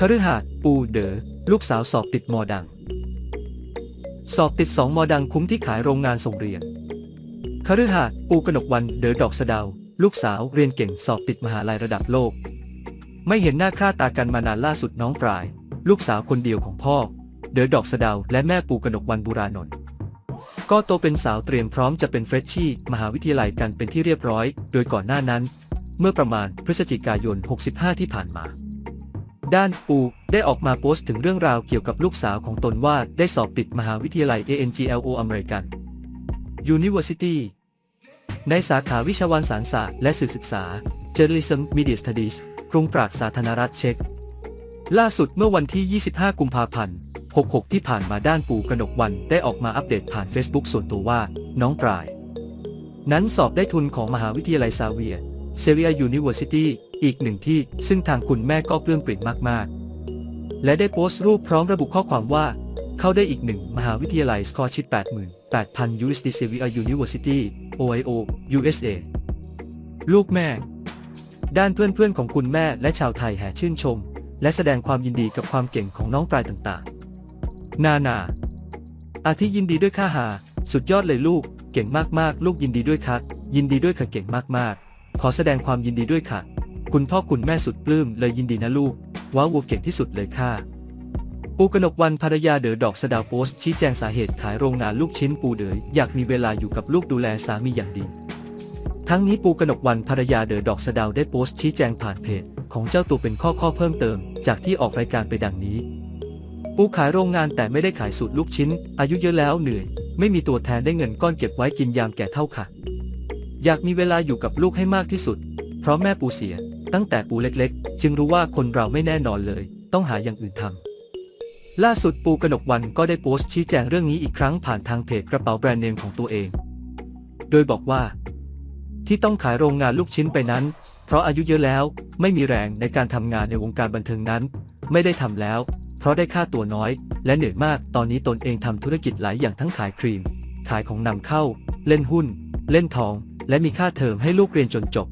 คฤหาสปูเดอ๋อลูกสาวสอบติดมอดัง สอบติดสองมอดังคุ้มที่ขายโรงงานส่งเรียนคฤหาสปูกนกวันเด๋อดอกสะเดาลูกสาวเรียนเก่งสอบติดมหาลัยระดับโลก ไม่เห็นหน้าค่าตากันมานานล่าสุดน้องปลาย ลูกสาวคนเดียวของพ่อ เด๋อดอกสะเดาและแม่ปูกนกวันบุรานนท์ก็โตเป็นสาวเตรียมพร้อมจะเป็นเฟรชชี่มหาวิทยาลัยกันเป็นที่เรียบร้อย โดยก่อนหน้านั้น เมื่อประมาณพฤศจิกายน 65 ที่ผ่านมา ด้านปูได้ออกมาโพสต์ถึงเรื่องราวเกี่ยวกับลูกสาวของตนว่าได้สอบติดมหาวิทยาลัย ANGLO อเมริกัน University ในสาขาวิชาวารสารศาสตร์และสื่อศึกษา Journalism Media Studies กรุงปรากสาธารณรัฐเช็ก ล่าสุดเมื่อวันที่ 25 กุมภาพันธ์ 66 ที่ผ่านมาด้านปู่กนกวันได้ออกมาอัปเดตผ่าน Facebook ส่วนตัวว่า น้องปลาย นั้นสอบได้ทุนของมหาวิทยาลัยซาเวียเซเวียยูนิเวอร์ซิตี้ อีกหนึ่งที่ซึ่งทางคุณแม่ก็ปลื้มปริ่มมากๆ และได้โพสต์รูปพร้อมระบุข้อความว่า เข้าได้อีกหนึ่งมหาวิทยาลัยสกอชิป88,000 USD Sevier University OIO USA ลูกแม่ ด้านเพื่อนๆของคุณแม่และชาวไทยแห่ชื่นชม และแสดงความยินดีกับความเก่งของน้องปลายต่างๆ นานา อาทิยินดีด้วยค่ะหา สุดยอดเลยลูก เก่งมากๆ ลูกยินดีด้วยครับยินดีด้วยค่ะเก่งมากๆ ขอแสดงความยินดีด้วยค่ะ คุณพ่อคุณแม่สุดปลื้มเลยยินดีนะลูก ว้าวัวเก่งที่สุดเลยค่ะ ปูกนกวันภรรยาเด๋อดอกสดาวโพสชี้แจงสาเหตุขายโรงงานลูกชิ้นปูเด๋ออยากมีเวลาอยู่กับลูกดูแลสามีอย่างดี ทั้งนี้ปูกนกวันภรรยาเด๋อดอกสดาวได้โพสชี้แจงผ่านเพจของเจ้าตัวเป็นข้อข้อเพิ่มเติม จากที่ออกรายการไปดังนี้ ปูขายโรงงานแต่ไม่ได้ขายสูตรลูกชิ้น อายุเยอะแล้วเหนื่อย ไม่มีตัวแทนได้เงินก้อนเก็บไว้กินยามแก่เท่าค่ะ อยากมีเวลาอยู่กับลูกให้มากที่สุด เพราะแม่ปูเสีย ตั้งแต่ปูเล็กๆ จึงรู้ว่าคนเราไม่แน่นอนเลย ต้องหาอย่างอื่นทำล่าสุดปูกนกวันก็ได้โพสต์ชี้แจงเรื่องนี้อีกครั้งผ่านทางเพจกระเป๋าแบรนด์เนมของตัวเอง โดยบอกว่า ที่ต้องขายโรงงานลูกชิ้นไปนั้น เพราะอายุเยอะแล้วไม่มีแรงในการทำงานในวงการบันเทิงนั้น ไม่ได้ทำแล้ว เพราะได้ค่าตัวน้อย และเหนื่อยมากตอนนี้ตนเองทำธุรกิจหลายอย่างทั้งขายครีม ขายของนำเข้า เล่นหุ้น เล่นทอง และมีค่าเทอมให้ลูกเรียนจนจบ